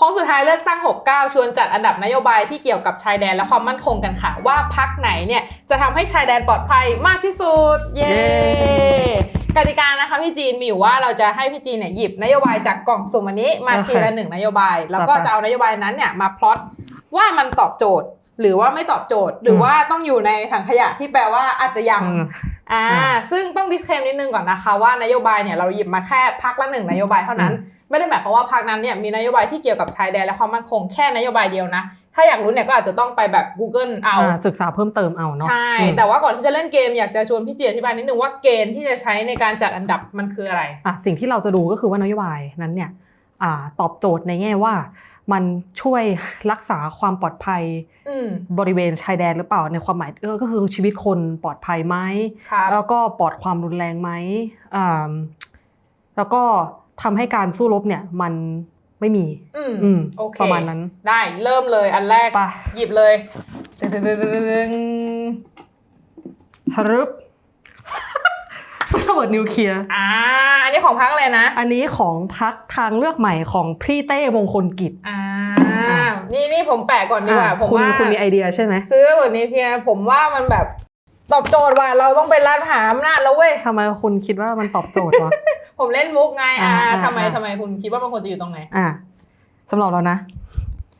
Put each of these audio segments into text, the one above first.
โค้งสุดท้ายเลือกตั้ง 69 ชวนจัดอันดับนโยบายที่เกี่ยวกับชายแดนและความมั่นคงกันค่ะ ว่าพักไหนเนี่ยจะทำให้ชายแดนปลอดภัยมากที่สุดเย้เย้กติกานะคะพี่จีนมีอยู่ว่าเราจะให้พี่จีนเนี่ยหยิบนโยบายจากกล่องสุ่มอันนี้มาทีละหนึ่งนโยบาย แล้วก็จัดไปจะเอานโยบายนั้นเนี่ยมาพลอตว่ามันตอบโจทย์ หรือว่าไม่ตอบโจทย์ หรือว่าต้องอยู่ในถังขยะที่แปลว่าอาจจะยัง อืมอ่าอ่าซึ่งต้องดิสเคมนิดนึงก่อนนะคะว่านโยบายเนี่ยเราหยิบมาแค่พักละหนึ่งนโยบายเท่านั้น ไม่ได้หมายความว่าพักนั้นเนี่ยมีนโยบายที่เกี่ยวกับชายแดนและความมั่นคงแค่นโยบายเดียวนะ ถ้าอยากรู้เนี่ยก็อาจจะต้องไปแบบ Google เอาอ่าศึกษาเพิ่มเติมเอาเนาะใช่อืมแต่ว่าก่อนที่จะเล่นเกมอยากจะชวนพี่เจียอธิบายนิดนึงว่าเกณฑ์ที่จะใช้ในการจัดอันดับมันคืออะไรอะสิ่งที่เราจะดูก็คือว่านโยบายนั้นเนี่ยอ่าตอบโจทย์ในแง่ว่า มันช่วยรักษาความปลอดภัยอืมบริเวณชายแดนหรือเปล่าในความหมายเออก็คือชีวิตคนปลอดภัยไหมครับแล้วก็ปลอดความรุนแรงไหมอ่าแล้วก็ทำให้การสู้รบเนี่ยมันไม่มีอืมอืมโอเคประมาณนั้น ได้เริ่มเลยอันแรกไปหยิบเลยตึงฮึบ ระเบิดนิวเคลียร์ อ่า อันนี้ของพักอะไรนะ อันนี้ของพักทางเลือกใหม่ของพี่เต้มงคลกิจ อ่า นี่นี่ผมแปะก่อนดีกว่าอะผมคุณว่าคุณมีไอเดียใช่ไหมซื้อระเบิดนิวเคลียร์ผมว่ามันแบบตอบโจทย์ว่าเราต้องเป็นร้านหาอำนาจแล้วเว้ยทำไมคุณคิดว่ามันตอบโจทย์วะผมเล่นมุกไงอ่าอ่าอ่าทำไมอ่าทำไมคุณคิดว่ามันควรจะอยู่ตรงไหนอะสำหรับเรานะ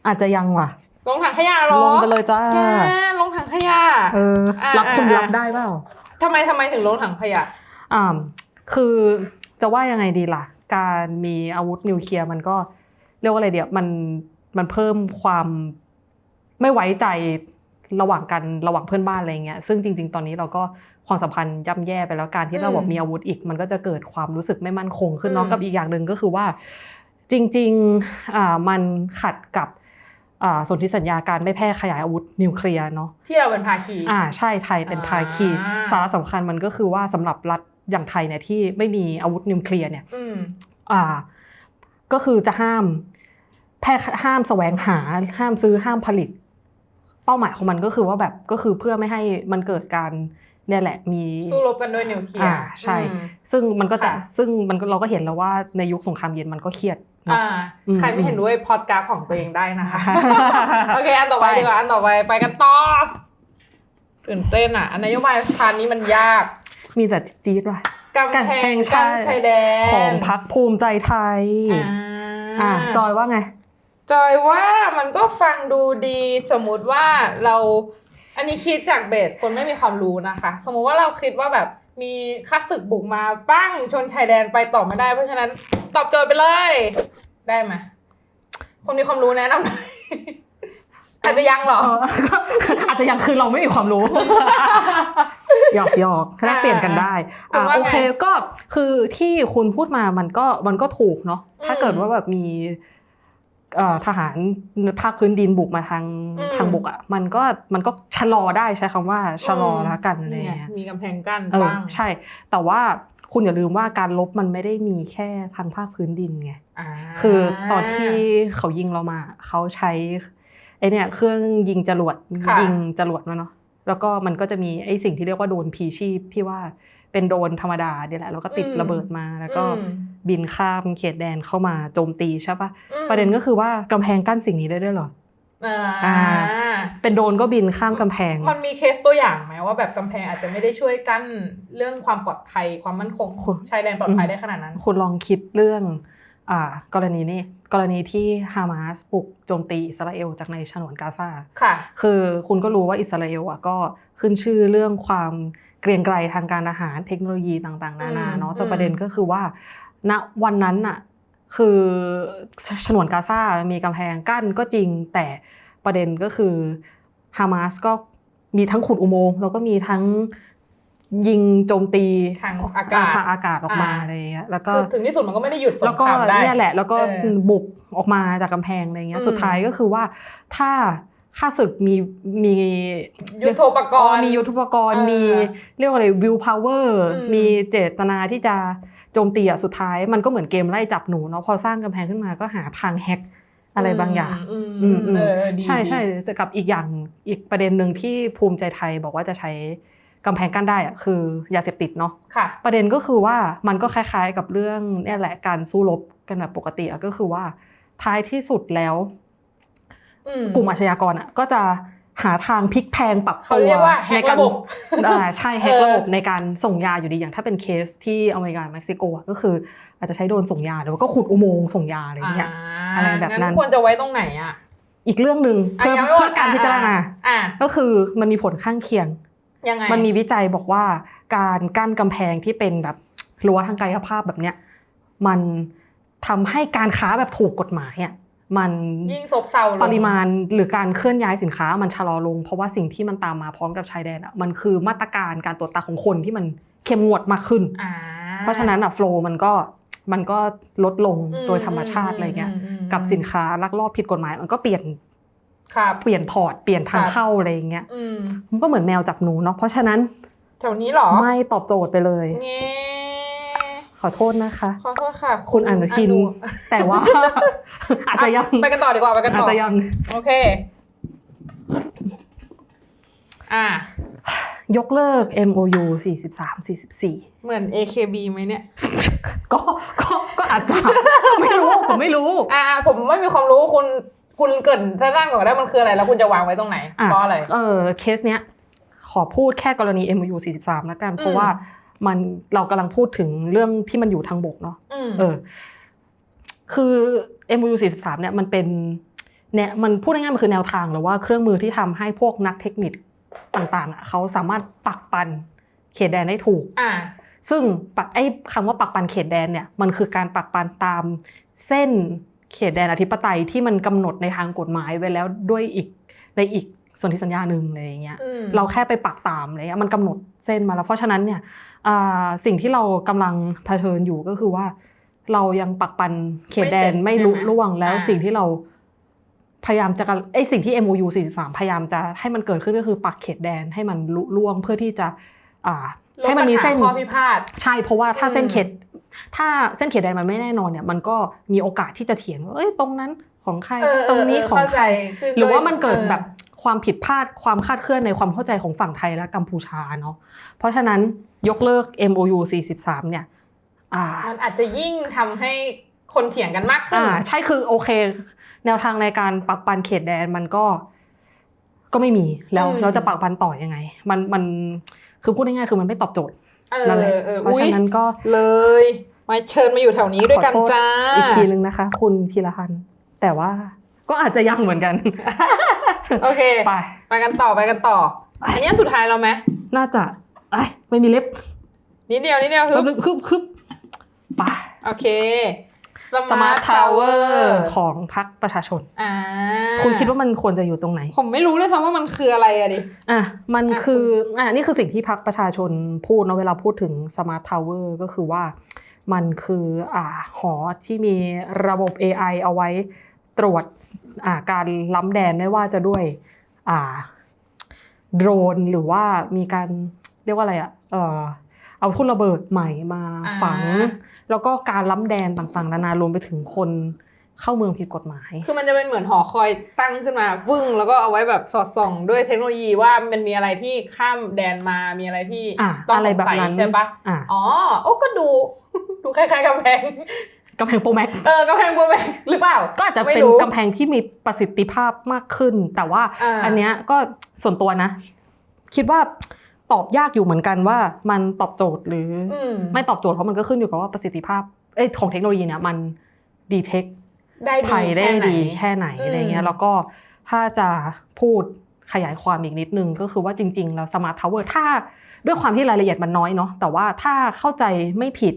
อาจจะยังว่ะลงถังขยะเหรอลงไปเลยจ้าแกลงถังขยะเอออะรับคุณอะรับได้เปล่าทำไมทำไมถึงลงถังขยะอ่า คือจะว่ายังไงดีล่ะ การมีอาวุธนิวเคลียร์มันก็เรียกว่าอะไรเดียวมันมันเพิ่มความไม่ไว้ใจระหว่างกันระหว่างเพื่อนบ้านอะไรเงี้ยซึ่งจริง ๆ ตอนนี้เราก็ความสัมพันธ์ย่ำแย่ไปแล้วการที่เราบอกมีอาวุธอีก มันก็จะเกิดความรู้สึกไม่มั่นคงขึ้นเนาะอืมกับอีกอย่างหนึ่งก็คือว่า จริงๆอ่ามันขัดกับอ่าสนธิสัญญาการไม่แพร่ขยายอาวุธนิวเคลียร์เนาะที่เราเป็นภาคีอ่าใช่ไทยเป็นภาคีอ่าสาระสำคัญมันก็คือว่าสำหรับรัฐ อย่างไทยเนี่ยที่ไม่มีอาวุธนิวเคลียร์เนี่ยอืมอ่า ก็คือจะห้ามแพร่ห้ามแสวงหา ห้ามซื้อห้ามผลิต เป้าหมายของมันก็คือว่าแบบก็คือเพื่อไม่ให้มันเกิดการเนี่ยแหละมีสู้รบกันด้วยนิวเคลียร์อ่าใช่อืมซึ่งมันก็จะค่ะซึ่งมันก็เราก็เห็นแล้วว่าในยุคสงครามเย็นมันก็เครียดเนอะอ่าอืมใครไม่เห็นด้วยพอดกราฟของตัวเองได้นะคะอ่าโอเค อันต่อไปไปดีกว่าอันต่อไปไปกันต่อตื่นเต้นอะอันนโยบายพานนี้มันยาก มีแต่จี๊ดว่ะกำแพกำแพงงกั้นชายชายแดนของพักภูมิใจไทยอ่าอ่าจอยว่าไง จอยว่ามันก็ฟังดูดีสมมุติว่าเรา อันนี้คิดจากเบสคนไม่มีความรู้นะคะ สมมุติว่าเราคิดว่าแบบมีข้าศึกบุกมาปั้งชนชายแดนไปต่อไม่ได้ เพราะฉะนั้นตอบโจทย์ไปเลย ได้ไหมคนมีความรู้แนะนำหน่อยอาจจะยังเหรอเออก็อาจจะยังคือเราไม่มีความรู้ หยอกหยอกแลกเปลี่ยนกันได้คุณอ่าว่าไงโอเคก็คือที่คุณพูดมามันก็มันก็ถูกเนาะอืมถ้าเกิดว่าแบบมีเอ่อทหารภาคพื้นดินบุกมาทางอืมทางบุกอะมันก็มันก็ชะลอได้ใช้คำว่าชะลอแล้วกันอะไรนี่ไงเงี้ยมีกำแพงกั้นเออบ้างใช่ แต่ว่าคุณอย่าลืมว่าการลบมันไม่ได้มีแค่ทางภาคพื้นดินไงาคือตอนที่เขายิงเรามา เขาใช้ไอเนี่ยเครื่องยิงจรวดค่ะยิงจรวดมาเนาะ แล้วก็มันก็จะมีไอสิ่งที่เรียกว่าโดรนพีชีพที่ว่าเป็นโดรนธรรมดาเนี่ยแหละแล้วก็ติดอืมระเบิดมาแล้วก็อืมบินข้ามเขตแดนเข้ามาโจมตีใช่ปะอืมประเด็นก็คือว่ากำแพงกั้นสิ่งนี้ได้ด้วยเหรออ่าอ่าเป็นโดรนก็บินข้ามกำแพง มันมีเคสตัวอย่างไหมว่าแบบกำแพงอาจจะไม่ได้ช่วยกั้นเรื่องความปลอดภัยความมั่นคงคุณชายแดนปลอดภัยได้ขนาดนั้น คุณลองคิดเรื่องอ่า กรณีนี้กรณีที่ฮามาสบุกโจมตีอิสราเอลจากในฉนวนกาซาค่ะ คือคุณก็รู้ว่าอิสราเอลอะก็ขึ้นชื่อเรื่องความเกรียงไกรทางการอาหารเทคโนโลยีต่างๆ นานาเนาะอืมแต่ประเด็นก็คือว่า ณวันนั้นน่ะคือฉนวนกาซามีกำแพงกั้นก็จริงแต่ประเด็นก็คือฮามาสก็มีทั้งขุดอุโมงค์แล้วก็มีทั้ง ยิงโจมตีทางอากาศทางอากาศออกมาอ่าอะไรอย่างเงี้ยแล้วก็คือถึงที่สุดมันก็ไม่ได้หยุดสแล้วงก็ครามได้เนี่ยแหละ แล้วก็เออบุกออกมาจากกำแพงอะไรเงี้อืยมสุดท้ายก็คือว่าถ้าข้าศึกมีมียุทโธปกอ๋อรณ์มียุทธปกรณ์เออมีเรียกว่าอะไรวิวพาวเวอร์อืมมีเจตนาที่จะโจมตีอะสุดท้ายมันก็เหมือนเกมไล่จับหนูเนาะพอสร้างกำแพงขึ้นมาก็หาทางแฮกอะไรบางอย่างอืมอืมอืมเออดีใช่ใช่ดีแต่กับอีกอย่างอีกประเด็นหนึ่งที่ภูมิใจไทยบอกว่าจะใช้ กำแพงกั้นได้อะคือยาเสพติดเนาะค่ะ ประเด็นก็คือว่ามันก็คล้ายๆกับเรื่องเนี่ยแหละการสู้รบกันแบบปกติอะก็คือว่าท้ายที่สุดแล้วอืมกลุ่มอาชญากรอะ ก็จะหาทางพลิกแพลงปรับเขาตัวเรียกว่าแฮกในการระบบอ่าใช่แฮกเออระบบในการส่งยาอยู่ดีอย่างถ้าเป็นเคสที่อเมริกาเม็กซิโกอะก็คือ อาจจะใช้โดรนส่งยาหรือว่าก็ขุดอุโมงค์ส่งยาอะไรอย่างเงี้ยอะไรแบบนั้นงั้ควรจะไว้ตรงไหนอะอีกเรื่องหนึ่งอะเพื่อยังไม่หมเพื่ดอการพิจารณาอะก็คือมันมีผลข้างเคียง ยังไง มันมีวิจัยบอกว่าการกั้นกำแพงที่เป็นแบบรั้วทางกายภาพแบบเนี้ยมันทำให้การค้าแบบถูกกฎหมายอะมันยิ่งซบเซาลงปริมาณหรือการเคลื่อนย้ายสินค้ามันชะลอลง เพราะว่าสิ่งที่มันตามมาพร้อมกับชายแดนอะมันคือมาตรการการตรวจตาของคนที่มันเข้มงวดมากขึ้นอ่าเพราะฉะนั้นอะโฟล์มันก็มันก็ลดลงอืมโดยธรรมชาติอะไรเงี้ยมอืมกับสินค้าลักลอบผิดกฎหมายมันก็เปลี่ยนครับ เปลี่ยนพอร์ตเปลี่ยนทางครับเข้าอะไรอย่างเงี้ยอืมมันก็เหมือนแมวจับหนูเนาะเพราะฉะนั้นแถวนี้เหรอ ไม่ตอบโจทย์ไปเลยเงี้ขอโทษนะคะ ขอโทษค่ะ คุณอนุทิน แต่ว่า อาจจะยังไปกันต่อดีกว่าไปกันอาจต่อจะยังโอเค อ่ายกเลิก MOU 43 44 เหมือน AKB ไหมเนี่ย ก็ก็ก็อาจจะไม่รู้ ผมไม่รู้ อ่าผมไม่มีความรู้คุณ คุณเกรินสั้นๆก่อนก็ได้มันคืออะไรแล้วคุณจะวางไว้ตรงไหนอะเพราะอะไรเออเคสเนี้ยขอพูดแค่กรณี MOU 43แล้วกันเพอืราะมว่ามันเรากำลังพูดถึงเรื่องที่มันอยู่ทางบกเนาะอืมเออ คือ MOU 43เนี่ยมันเป็นเนี่ยมันพูดง่ายๆมันคือแนวทางหรือว่าเครื่องมือที่ทำให้พวกนักเทคนิคต่างๆอะเขาสามารถปักปันเขตแดนได้ถูกอ่าซึ่งปักไอ้คำว่าปักปันเขตแดนเนี่ยมันคือการปักปันตามเส้น เขตแดนอธิปไตยที่มันกำหนดในทางกฎหมายไว้แล้วด้วยอีกในอีกสนธิสัญญาหนึ่งอะไรอย่างเงี้ยอืมเราแค่ไปปักตามอะไรเงี้ยมันกำหนดเส้นมาแล้ว เพราะฉะนั้นเนี่ยอ่าสิ่งที่เรากำลังเผชิญอยู่ก็คือว่า เรายังปักปันเขตแดนไม่ลุล่วงแล้วสิ่งที่เราพยายามจะกันไอ้สิ่งที่ MOU 43 พยายามจะให้มันเกิดขึ้นก็คือปักเขตแดนให้มันลุล่วงเพื่อที่จะอ่าลดให้มันมีเส้นปัญหาข้อพิพาทใช่เพราะว่าถ้าเส้นอืมเขต ถ้าเส้นเขตแดนมันไม่แน่นอนเนี่ยมันก็มีโอกาสที่จะเถียงว่าเอ้ยตรงนั้นของใครเออตรงนี้เออของเข้าใคใจรคือหรือว่ามันเกิดออแบบความผิดพลาดความคลาดเคลื่อนในความเข้าใจของฝั่งไทยและกัมพูชาเนาะเพราะฉะนั้นยกเลิก MOU 43 เนี่ยอ่ามันอาจจะยิ่งทำให้คนเถียงกันมากขึ้นอ่าใช่คือโอเค แนวทางในการปักปันเขตแดนมันก็ก็ไม่มีแล้วอืมเราจะปักปันต่อยังไง มันมันคือพูดง่ายๆคือมันไม่ตอบโจทย์เออ นั่นแหละเออเพราะอุ้ยฉะนั้นก็เลยมาเชิญมาอยู่แถวนี้ด้วยกันขอโทษจ้าอีกทีนึงนะคะ คุณพีรพันธ์แต่ว่าก็อาจจะยังเหมือนกัน โอเค ไป ไปกันต่อไปกันต่อ อันนี้อันสุดท้ายแล้วไหมน่าจะไอ้ยไม่มีเล็บนิดเดียวนิดเดียวคือฮึบฮึบฮึบไปโอเค สมา Smart ร์ททาวเวอร์ของพรรคประชาชนอ่าคุณคิดว่ามันควรจะอยู่ตรงไหน ผมไม่รู้เลยซ้ำว่ามันคืออะไรอะดิอะมันอะคืออะนี่คือสิ่งที่พรรคประชาชนพูดเนาะเวลาพูดถึงสมาร์ททาวเวอร์ก็คือว่ามันคืออ่าหอที่มีระบบ AI เอาไว้ตรวจอ่าการล้ำแดนไม่ว่าจะด้วยอ่าโดรนหรือว่ามีการเรียกว่าอะไรอะเออ เอาทุ่นระเบิดใหม่มาอ่าฝัง แล้วก็การล้ำแดนต่างๆ นานารวมไปถึงคนเข้าเมืองผิดกฎหมาย คือมันจะเป็นเหมือนหอคอยตั้งขึ้นมาวึ่งแล้วก็เอาไว้แบบสอดส่องด้วยเทคโนโลยีว่ามันมีอะไรที่ข้ามแดนมา มีอะไรที่อะต้องอะไรสงแบบสัยนั้นใช่ปะอะอ๋อ โอ้ก็ดู ดูคล้ายๆกำแพงกำแพงโปรแม็ก เออกำแพงบัวแบกหรือเปล่า ก็อาจจะไม่เป็นรู้กำแพงที่มีประสิทธิภาพมากขึ้น แต่ว่าอ่าอันเนี้ยก็ส่วนตัวนะ คิดว่า ตอบยากอยู่เหมือนกันว่ามันตอบโจทย์หรือออืมไม่ตอบโจทย์เพราะมันก็ขึ้นอยู่กับว่าประสิทธิภาพเอ้ยของเทคโนโลยีเนี่ยมันดีเทคได้ไทยได้แค่หนดีแค่ไหนอืมอะไรเงี้ยแล้วก็ถ้าจะพูดขยายความอีกนิดนึงก็คือว่าจริงๆแล้วสมาร์ททาวเวอร์ถ้าด้วยความที่รายละเอียดมันน้อยเนาะแต่ว่าถ้าเข้าใจไม่ผิด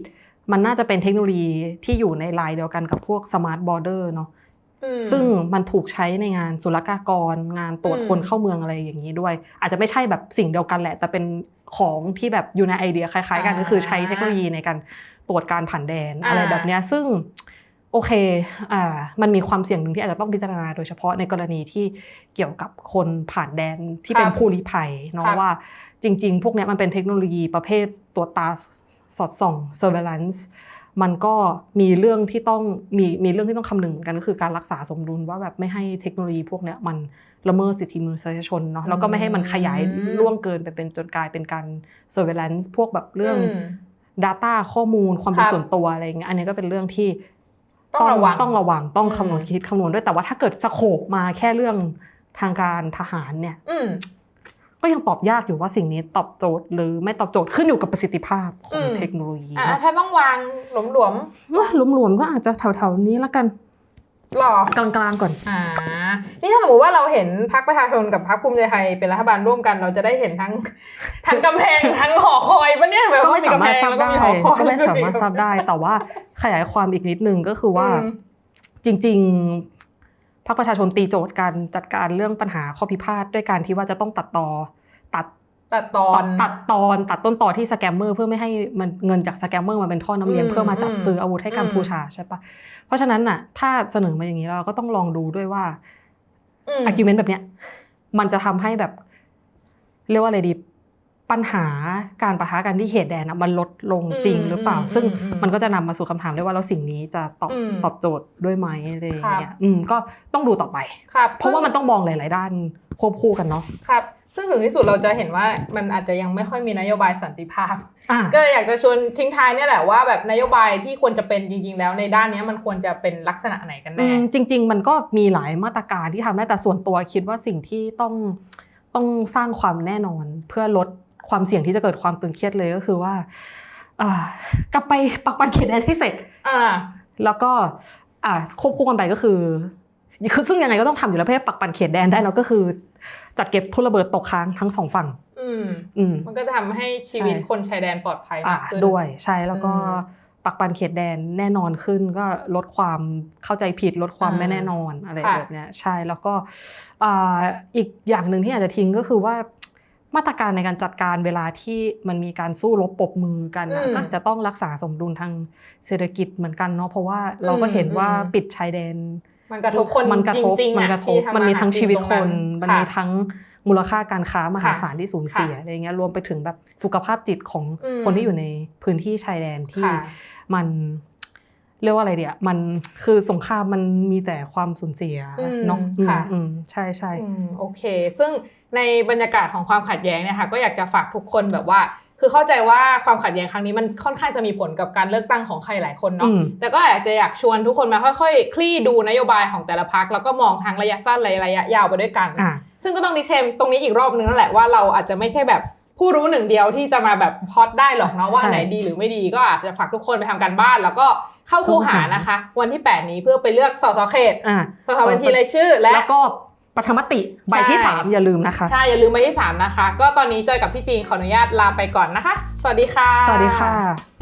มันน่าจะเป็นเทคโนโลยีที่อยู่ในไลน์เดียวกันกับพวกสมาร์ทบอร์เดอร์เนาะอืม ซึ่งมันถูกใช้ในงานศุลกากร งานตรวจอืมคนเข้าเมืองอะไรอย่างนี้ด้วย อาจจะไม่ใช่แบบสิ่งเดียวกันแหละ แต่เป็นของที่แบบอยู่ในไอเดียคล้าย ๆ กันอ่าก็คือใช้เทคโนโลยีในการตรวจการผ่านแดนอ่าอะไรแบบเนี้ยซึ่งโอเค อ่า มันมีความเสี่ยงหนึ่งที่อาจจะต้องพิจารณาโดยเฉพาะในกรณีที่เกี่ยวกับคนผ่านแดนที่เป็นผู้ลี้ภัยเนาะครับว่าจริง ๆ พวกเนี้ยมันเป็นเทคโนโลยีประเภทตรวจตาสอดส่อง surveillance มันก็มีเรื่องที่ต้องมีมีเรื่องที่ต้องคำนึงเหมือนกันก็คือการรักษาสมดุลว่าแบบไม่ให้เทคโนโลยีพวกเนี้ยมันละเมิดสิทธิมนุษยชนเนาะแล้วก็ไม่ให้มันขยายอืมล่วงเกินไปเป็นจนกลายเป็นการ surveillance พวกแบบเรื่องม Data ข้อมูลความเป็นครับส่วนตัวอะไรอย่างเงี้ยอันนี้ก็เป็นเรื่องที่ต้องระวังต้องระวังต้องอืมคำนวณคิดคำนวณด้วยแต่ว่าถ้าเกิดสโคปมาแค่เรื่องทางการทหารเนี่ยอืม ก็ยังตอบยากอยู่ว่าสิ่งนี้ตอบโจทย์ หรือไม่ตอบโจทย์ขึ้นอยู่กับประสิทธิภาพขออืงมเทคโนโลยีอะถ้าต้องวางหลวมว่าหลวมๆก็อาจจะแถวๆนี้ละกันๆหรอกลางๆก่อน อ่า นี่ถ้าสมมติว่าเราเห็นพรรคประชาชนกับพรรคภูมิใจไทยเป็นรัฐบาลร่วมกัน เราจะได้เห็นทั้งทั้งกำแพงทั้งหอคอยปะเนี่ยแบบก็ว่าไม่มีำสากมารถแพงทราบแล้วก็ได้มีหอคอยก็ไม่สามารถทราบได้ แต่ว่าขยายความอีกนิดนึงก็คือว่าอืมจริง ๆ พรรคประชาชนตีโจทย์การจัดการเรื่องปัญหาข้อพิพาทด้วยการที่ว่าจะต้องตัดต่อตัดตัดตอนตัดตอนตัดต้นต่อที่สแกมเมอร์เพื่อไม่ให้มันเงินจากสแกมเมอร์มาเป็นท่อน้ำเลี้ยงอืมเพื่อมาจัดอืมซื้ออาวุธให้กัมอืมพูชาใช่ปะเพราะฉะนั้นน่ะ ถ้าเสนอมาอย่างนี้เราก็ต้องลองดูด้วยว่าอืมอาร์กิวเมนต์แบบเนี้ยมันจะทำให้แบบ เรียกว่าอะไรดี ปัญหาการประทะกันที่เขตแดนอะมันลดลงจริงหรือเปล่า ซึ่งมันก็จะนำมาสู่คำถามได้ว่าแล้วสิ่งนี้จะตอบตอบโจทย์ด้วยไหมอะไรอย่างเงี้ยอืมก็ต้องดูต่อไปครับเพราะว่ามันต้องมองหลาย ๆ ด้านควบคู่กันเนาะครับ ซึ่งถึงที่สุดเราจะเห็นว่ามันอาจจะยังไม่ค่อยมีนโยบายสันติภาพอะก็เลยอยากจะชวนทิ้งท้ายเนี่ยแหละว่าแบบนโยบายที่ควรจะเป็นจริง ๆ แล้วในด้านเนี้ยมันควรจะเป็นลักษณะไหนกันอืแน่มจริง ๆ มันก็มีหลายมาตรการที่ทำได้แต่ส่วนตัวคิดว่าสิ่งที่ต้องต้องสร้างความแน่นอนเพื่อลด ความเสี่ยงที่จะเกิดความตึงเครียดเลยก็คือว่าอ่ากลับไปปักปันเขตแดนให้เสร็จอ่าแล้วก็อ่าควบคู่กันไปก็คือคือซึ่งยังไงก็ต้องทำอยู่แล้วเพื่อให้ปักปันเขตแดนได้แล้วก็คือ จัดเก็บทุนระเบิดตกค้างทั้งสองฝั่งอืมอืมมันก็จะทำให้ชีวิตใช่คนชายแดนปลอดภัยอะมากขึ้นด้วยใช่แล้วก็อืมปักปันเขตแดนแน่นอนขึ้น ก็ลดความเข้าใจผิดลดความอ่าไม่แน่นอนอะไรค่ะแบบเนี้ยใช่แล้วก็อ่าอีกอย่างหนึ่งที่อาจจะทิ้งก็คือว่า มาตรการในการจัดการเวลาที่มันมีการสู้รบปรบมือกันนะอืมก็จะต้องรักษาสมดุลทางเศรษฐกิจเหมือนกันเนาะเพราะว่าเราก็เห็นว่าอืมปิดชายแดน มันกระทบคนมันกระทบจริงๆมันอะกระทบที่ทำมันมีทั้งหากิชีวิตตรงคน มันมีค่ะทั้งมูลค่าการค้ามหาค่ะศาลที่สูญเสียค่ะอะไรเงี้ยรวมไปถึงแบบสุขภาพจิตของอืมคนที่อยู่ในพื้นที่ชายแดนที่ค่ะมัน เรียกว่าอะไรเดียมันคือสงครามมันมีแต่ความสูญเสียอืมเนาะค่ะอืมใช่ใช่อืมโอเค ซึ่งในบรรยากาศของความขัดแย้งเนี่ยค่ะก็อยากจะฝากทุกคนแบบว่า คือเข้าใจว่าความขัดแย้งครั้งนี้มันค่อนข้างจะมีผลกับการเลือกตั้งของใครหลายคนเนาะอืมแต่ก็อยากจะอยากชวนทุกคนมาค่อยๆ คลี่ดูนโยบายของแต่ละพักแล้วก็มองทางระยะสั้นและระยะยาวไปด้วยกันอะซึ่งก็ต้องดีเคลมตรงนี้อีกรอบนึงนั่นแหละว่าเราอาจจะไม่ใช่แบบ ผู้รู้หนึ่งเดียวที่จะมาแบบพอดได้หรอกเนาะว่าใช่ไหนดีหรือไม่ดีก็อาจจะฝากทุกคนไปทำการบ้าน แล้วก็เข้าคูหานะคะ วันที่ 8 นี้เพื่อไปเลือกสสเขตอะสสบัญชีรายชื่อและแล้วก็ประชามติใบที่ใช่สามอย่าลืมนะคะ ใช่ อย่าลืมไปที่ 3 นะคะ ก็ตอนนี้จอยกับพี่จีนขออนุญาตลาไปก่อนนะคะ สวัสดีค่ะ สวัสดีค่ะ